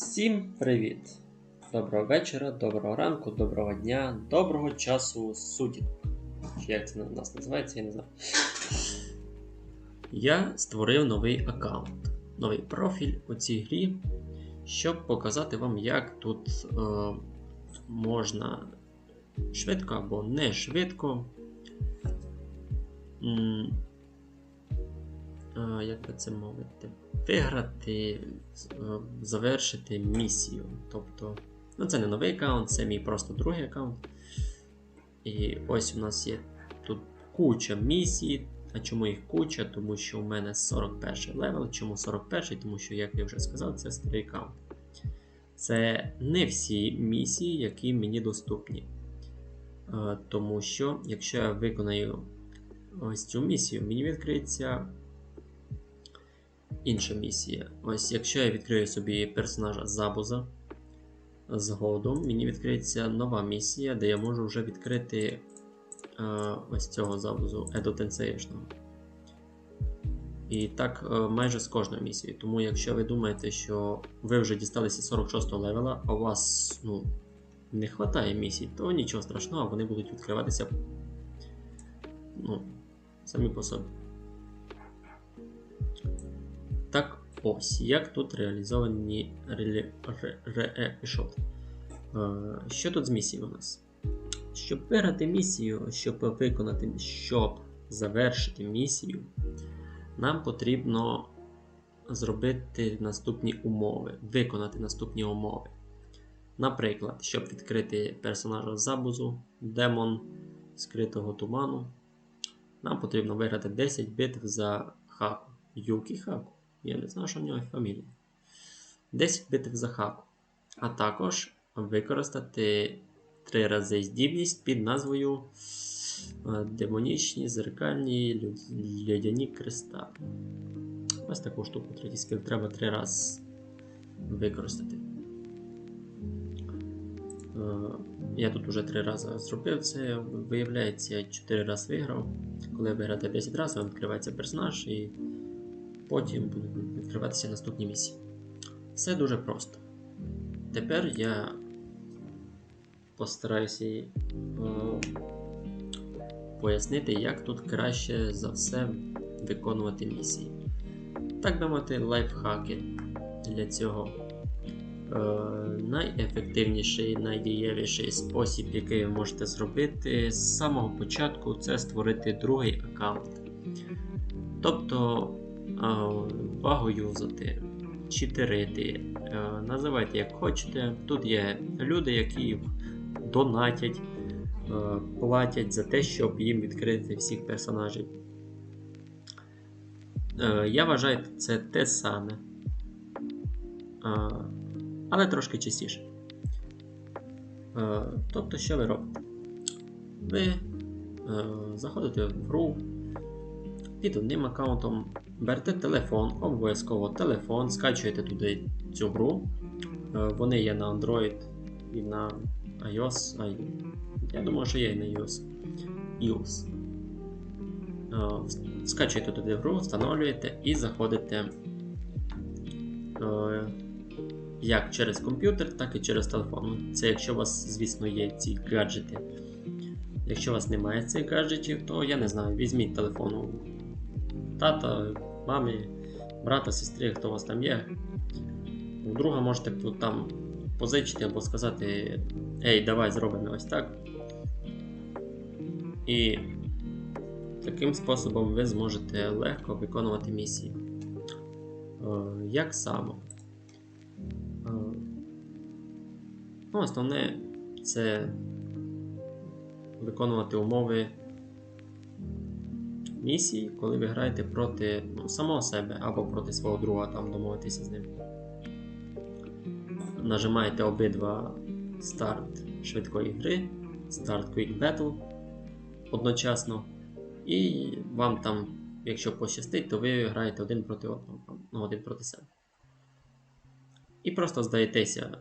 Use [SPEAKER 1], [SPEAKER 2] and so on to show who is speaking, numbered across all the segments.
[SPEAKER 1] Всім привіт! Доброго вечора, доброго ранку, доброго дня, доброго часу сутінок. Чи як це у нас називається, я не знаю. Я створив новий аккаунт, новий профіль у цій грі, щоб показати вам, як тут е, можна швидко або не швидко. Як би це мовити, виграти, е, завершити місію. Тобто, ну це не новий аккаунт, це мій просто другий аккаунт. І ось у нас є тут куча місій. А чому їх куча? Тому що у мене 41 левел. Чому 41? Тому що, як я вже сказав, це старий аккаунт. Це не всі місії, які мені доступні. Е, Тому що, якщо я виконаю ось цю місію, мені відкриється інша місія. Ось якщо я відкрию собі персонажа Забуза, згодом мені відкриється нова місія, де я можу вже відкрити е, ось цього забузу Едотенсеєшного. І так е, майже з кожною місією. Тому якщо ви думаєте, що ви вже дісталися 46 левела, а у вас ну, не вистачає місій, то нічого страшного, вони будуть відкриватися ну, самі по собі. Ось, як тут реалізовані релі... ре... ре... епішот. Е, Що тут з місією у нас? Щоб виграти місію, щоб виконати, щоб завершити місію, нам потрібно зробити наступні умови, виконати наступні умови. Наприклад, щоб відкрити персонажа Забузу, демон скритого туману, нам потрібно виграти 10 битв за хаку. Юкі Хаку. Я не знаю, що в нього фамілія. 10 битв за хаку. А також використати 3 рази здібність під назвою е, Демонічні зеркальні льодяні кристали. Ось таку штуку третій скіл треба 3 рази використати. Е, Я тут уже 3 рази зробив це. Виявляється, 4 рази виграв. Коли виграєте 10 разів, відкривається персонаж і потім будуть відкриватися наступні місії. Все дуже просто. Тепер я постараюся е, пояснити, як тут краще за все виконувати місії. Так би мовити, лайфхаки для цього. Е, найефективніший, найдієвіший спосіб, який ви можете зробити з самого початку, це створити другий аккаунт. Тобто вагу юзати, читерити, називайте як хочете. Тут є люди, які донатять, платять за те, щоб їм відкрити всіх персонажів. Я вважаю, це те саме. Але трошки частіше. Тобто, що ви робите? Ви заходите в гру під одним аккаунтом, берете телефон, обов'язково телефон, скачуєте туди цю гру. Е, Вони є на Android і на iOS. Я думаю, що є і на iOS. iOS. Е, Скачуєте туди гру, встановлюєте і заходите е, як через комп'ютер, так і через телефон. Це якщо у вас, звісно, є ці гаджети. Якщо у вас немає цих гаджетів, то я не знаю, візьміть телефон у тата, мамі, брата, сестри, хто у вас там є. У друга можете тут там позичити або сказати: Ей, давай зробимо ось так. І таким способом ви зможете легко виконувати місії. Е, Як саме? Е, Ну, основне це виконувати умови місії, коли ви граєте проти ну, самого себе або проти свого друга, там домовитися з ним. Нажимаєте обидва старт швидкої гри, старт Quick Battle одночасно. І вам там, якщо пощастить, то ви граєте один проти одного, ну, один проти себе. І просто здаєтеся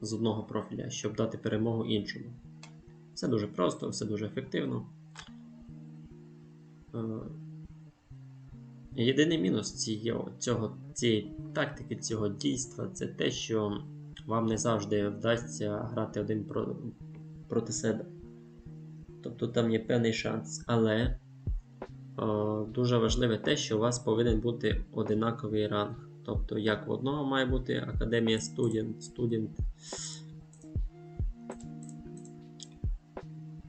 [SPEAKER 1] з одного профіля, щоб дати перемогу іншому. Все дуже просто, все дуже ефективно. Е, Єдиний мінус цього, цієї тактики, цього дійства це те, що вам не завжди вдасться грати один про, проти себе. Тобто там є певний шанс. Але о, дуже важливе те, що у вас повинен бути одинаковий ранг. Тобто, як в одного має бути Академія студент, студент,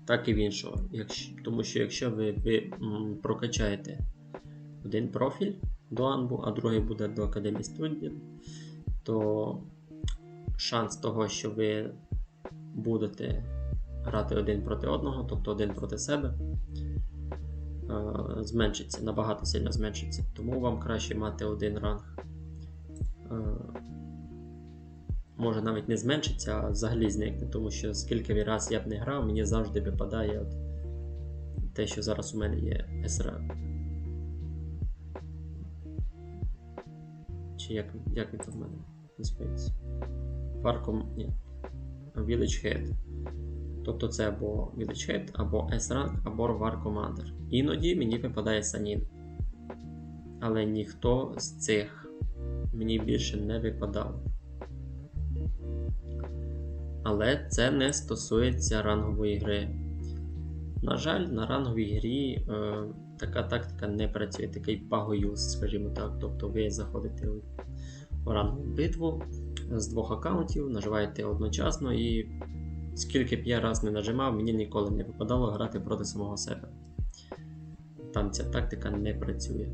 [SPEAKER 1] так і в іншого. Якщо, тому що якщо ви, ви м, прокачаєте один профіль до Анбу, а другий буде до Академії студент, то шанс того, що ви будете грати один проти одного, тобто один проти себе, е, зменшиться, набагато сильно зменшиться. Тому вам краще мати один ранг. Може навіть не зменшиться, а взагалі зникне, тому що скільки раз я б не грав, мені завжди випадає от те, що зараз у мене є SRA. Чи як, як він там в мене називається? Farcom, ні. Village Head. Тобто це або Village Head, або S-Rank, або War Commander. Іноді мені випадає Санін. Але ніхто з цих мені більше не випадав. Але це не стосується рангової гри. На жаль, на ранговій грі е, така тактика не працює, такий пагоюз, скажімо так. Тобто ви заходите у рангову битву з двох аккаунтів, наживаєте одночасно і скільки б я раз не нажимав, мені ніколи не випадало грати проти самого себе. Там ця тактика не працює.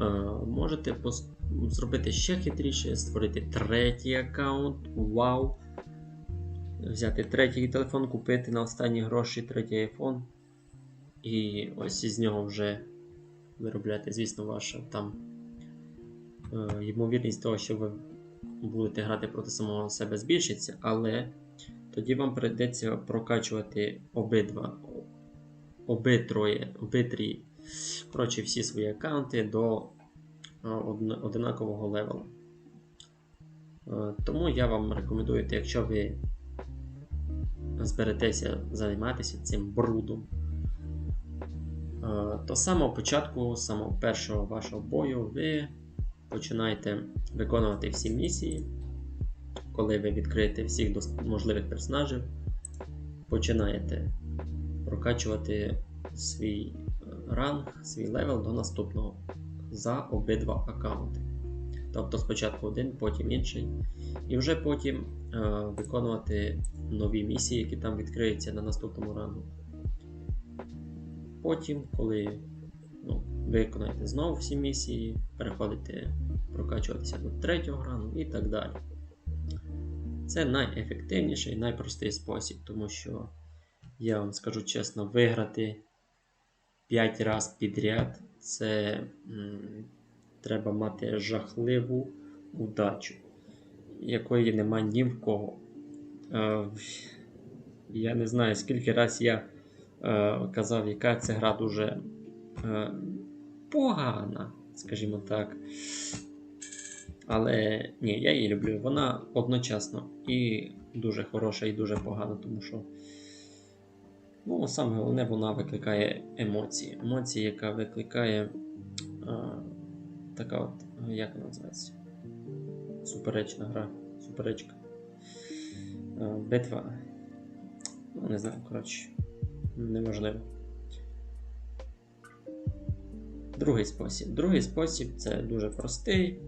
[SPEAKER 1] Е, можете пос- зробити ще хитріше, створити третій аккаунт. Вау! Взяти третій телефон, купити на останні гроші третій iPhone. І ось із нього вже виробляти, звісно, ваша там е, ймовірність того, що ви будете грати проти самого себе збільшиться, але тоді вам прийдеться прокачувати обидва, обитроє, обитрі, коротше, всі свої аккаунти до одинакового левела. Е, Тому я вам рекомендую, якщо ви зберетеся займатися цим брудом, е, то з самого початку, з самого першого вашого бою, ви починаєте виконувати всі місії. Коли ви відкриєте всіх можливих персонажів, починаєте прокачувати свій е, ранг, свій левел до наступного за обидва аккаунти. Тобто спочатку один, потім інший. І вже потім е, виконувати нові місії, які там відкриються на наступному рангу. Потім, коли ну, виконаєте знову всі місії, переходите прокачуватися до третього рангу і так далі. Це найефективніший, найпростий спосіб, тому що я вам скажу чесно, виграти 5 разів підряд це м, треба мати жахливу удачу, якої нема ні в кого. Е, я не знаю, скільки раз я е, казав, яка ця гра дуже е, погана, скажімо так. Але ні, я її люблю. Вона одночасно і дуже хороша, і дуже погана, тому що ну, саме головне, вона викликає емоції. Емоції, яка викликає а, така от, як вона називається? Суперечна гра. Суперечка. А, битва. Ну, не знаю, коротше. Неможливо. Другий спосіб. Другий спосіб це дуже простий,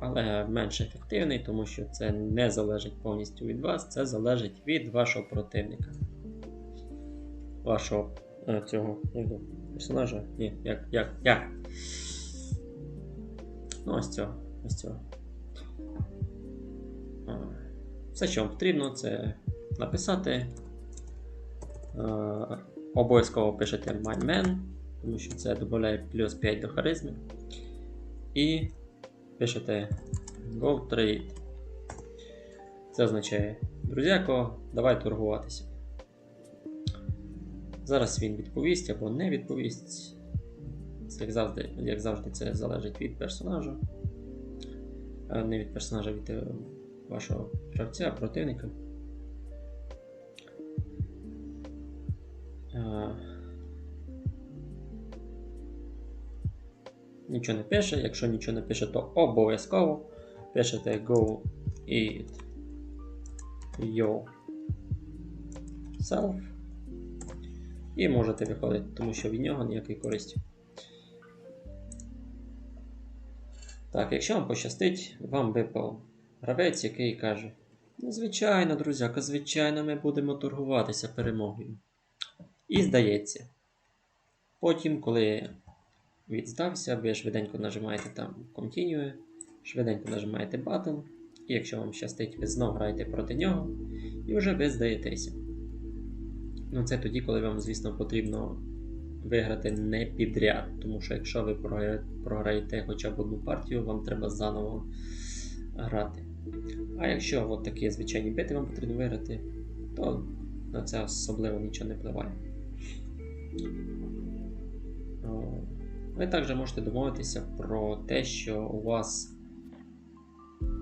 [SPEAKER 1] але менш ефективний, тому що це не залежить повністю від вас, це залежить від вашого противника. Вашого е, цього його, персонажа? Ні, як, як, як? Ну, ось цього. Ось цього. Все, що вам потрібно, це написати. Е, Обов'язково пишете MyMan, тому що це додає плюс 5 до харизми. І пишете Go Trade. Це означає, друзяко, давай торгуватися. Зараз він відповість або не відповість. Як, завжди, як завжди, це залежить від персонажа. Не від персонажа, від е, вашого гравця, противника. Нічого не пише. Якщо нічого не пише, то обов'язково пишете go eat yourself. І можете виходити, тому що від нього ніякої користі. Так, якщо вам пощастить, вам випав гравець, який каже: Ну, звичайно, друзяка, звичайно, ми будемо торгуватися перемогою. І здається. Потім, коли він здався, ви швиденько нажимаєте там Continue, швиденько нажимаєте Battle, і якщо вам щастить, ви знову граєте проти нього, і вже ви здаєтеся. Ну, це тоді, коли вам, звісно, потрібно виграти не підряд. Тому що якщо ви програєте хоча б одну партію, вам треба заново грати. А якщо от такі звичайні бити вам потрібно виграти, то на це особливо нічого не впливає. Ви також можете домовитися про те, що у вас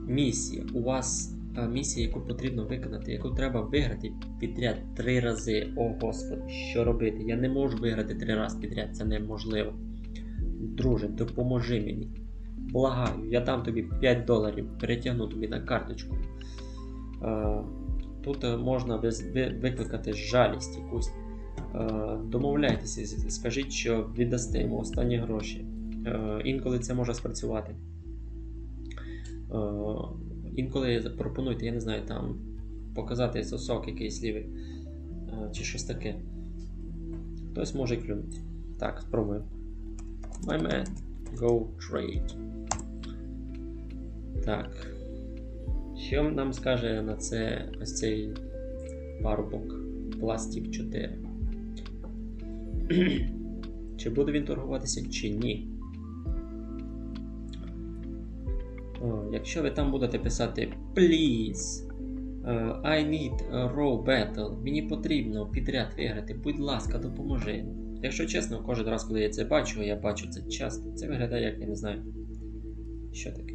[SPEAKER 1] місія, у вас місія, яку потрібно виконати, яку треба виграти підряд три рази. О Господи, що робити? Я не можу виграти три рази підряд, це неможливо. Друже, допоможи мені. Благаю, я дам тобі 5 доларів, перетягну тобі на карточку. Е, Тут е, можна викликати жалість якусь. Е, Домовляйтеся, скажіть, що віддасте йому останні гроші. Інколи це може спрацювати. Інколи запропонуйте, я не знаю, там показати сосок якийсь лівий е, чи щось таке. Хтось може клюнути. Так, спробуємо. My man, go trade. Так. Що нам скаже на це ось цей парубок Пластик 4? чи буде він торгуватися, чи ні? Якщо ви там будете писати Please, е, I need a raw battle, мені потрібно підряд виграти, будь ласка, допоможи. Якщо чесно, кожен раз, коли я це бачу, я бачу це часто. Це виглядає як я не знаю. Що таке?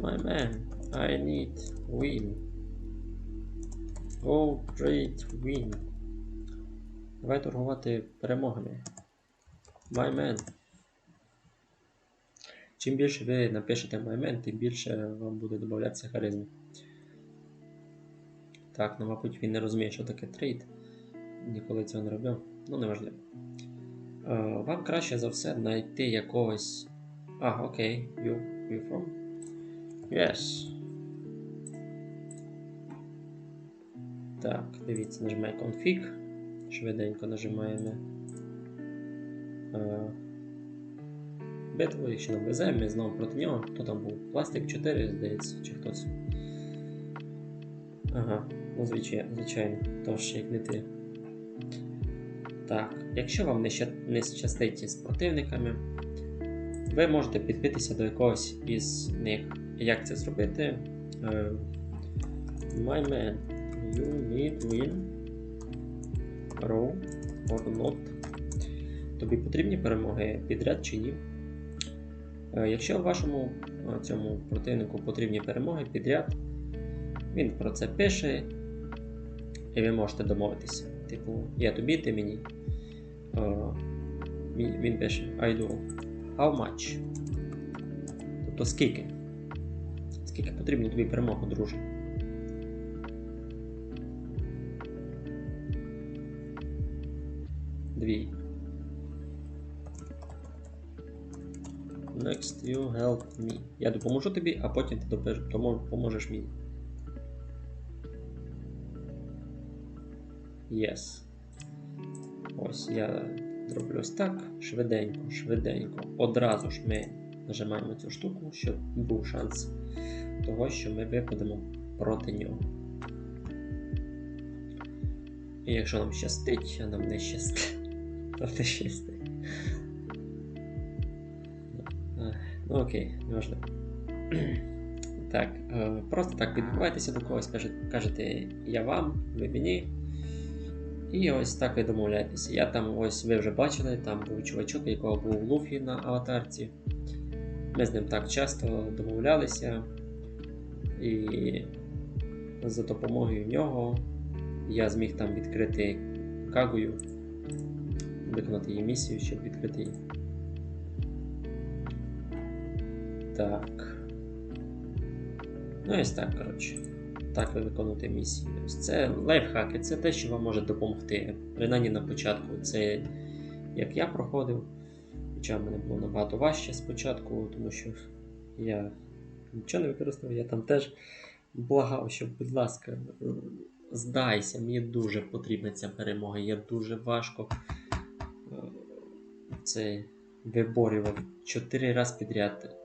[SPEAKER 1] My man, I need win. Go trade win. Давай торгувати перемогами. My man. Чим більше ви напишете man, тим більше вам буде додатися харизми. Так, ну мабуть він не розуміє, що таке трейд. Ніколи цього не робив. Ну, неважливо. Е, вам краще за все знайти якогось. А, окей, you, you from? Yes. Так, дивіться, нажимаємо config. Швиденько нажимаємо. Е, битву, якщо нам везе, знову проти нього. Хто там був? Пластик 4, здається, чи хтось. Ага, ну звичайно, тож як не ти. Так, якщо вам не, не щастить з противниками, ви можете підбитися до якогось із них. Як це зробити? Е, My man, you need win row or not. Тобі потрібні перемоги підряд чи ні? Е, Якщо вашому е, цьому противнику потрібні перемоги підряд, він про це пише, і ви можете домовитися. Типу, я тобі, ти мені. Е, він, пише I do. How much? Тобто скільки? Скільки потрібно тобі перемогу, друже? Дві. Next you help me. Я допоможу тобі, а потім ти домо- мені. Yes. Ось я зроблю ось так. Швиденько, швиденько. Одразу ж ми нажимаємо цю штуку, щоб був шанс того, що ми випадемо проти нього. І якщо нам щастить, а нам не щастить, то не щастить. Ну окей, неважливо. Так, е, просто так підбивайтеся до когось, кажете, я вам, ви мені. І ось так ви домовляєтеся. Я там, ось ви вже бачили, там був чувачок, якого був Луфі на аватарці. Ми з ним так часто домовлялися. І за допомогою нього я зміг там відкрити Кагую, виконати її місію, щоб відкрити її. Так. Ну, ось так, коротше. Так ви виконуєте місію. Ось Це лайфхаки, це те, що вам може допомогти. Принаймні на початку. Це як я проходив. Хоча в мене було набагато важче спочатку, тому що я нічого не використовував, я там теж благав, що, будь ласка, здайся, мені дуже потрібна ця перемога. Я дуже важко е, це виборював чотири рази підряд.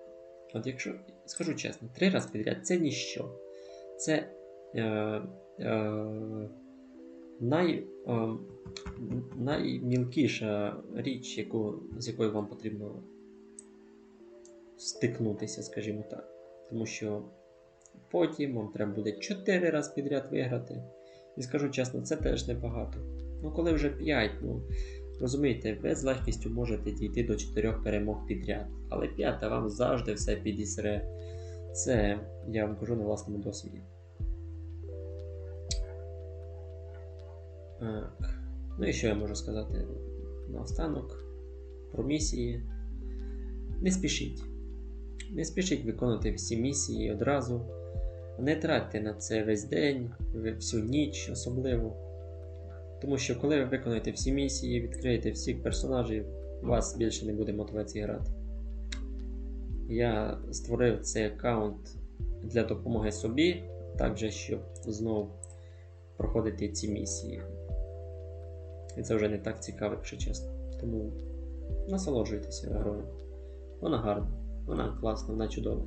[SPEAKER 1] От якщо, скажу чесно, три рази підряд це ніщо. Це е, е, най, е, наймілкіша річ, яку, з якою вам потрібно стикнутися, скажімо так. Тому що потім вам треба буде 4 рази підряд виграти. І скажу чесно, це теж небагато. Ну, коли вже 5, ну розумієте, ви з легкістю можете дійти до 4 перемог підряд. Але 5 вам завжди все підісре. Це я вам кажу на власному досвіді. Так. Ну і що я можу сказати наостанок про місії. Не спішіть. Не спішіть виконувати всі місії одразу. Не тратьте на це весь день, всю ніч особливо. Тому що коли ви виконаєте всі місії, відкриєте всіх персонажів, у вас більше не буде мотивації грати. Я створив цей аккаунт для допомоги собі, також щоб знову проходити ці місії. І це вже не так цікаво, якщо чесно. Тому насолоджуйтеся грою. Вона гарна, вона класна, вона чудова.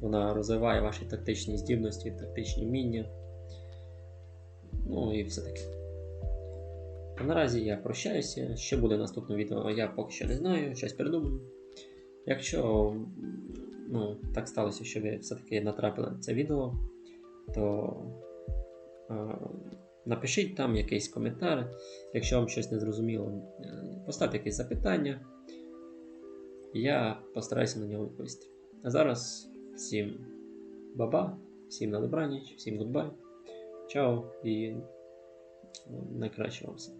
[SPEAKER 1] Вона розвиває ваші тактичні здібності, тактичні вміння. Ну і все таке. А наразі я прощаюся. Що буде в наступному відео, я поки що не знаю, щось придумаю. Якщо ну, так сталося, що ви все-таки натрапили на це відео, то е, напишіть там якийсь коментар. Якщо вам щось не зрозуміло, е, поставте якесь запитання. Я постараюся на нього відповісти. А зараз всім баба, всім на добраніч, всім гудбай. Чао і найкраще вам все.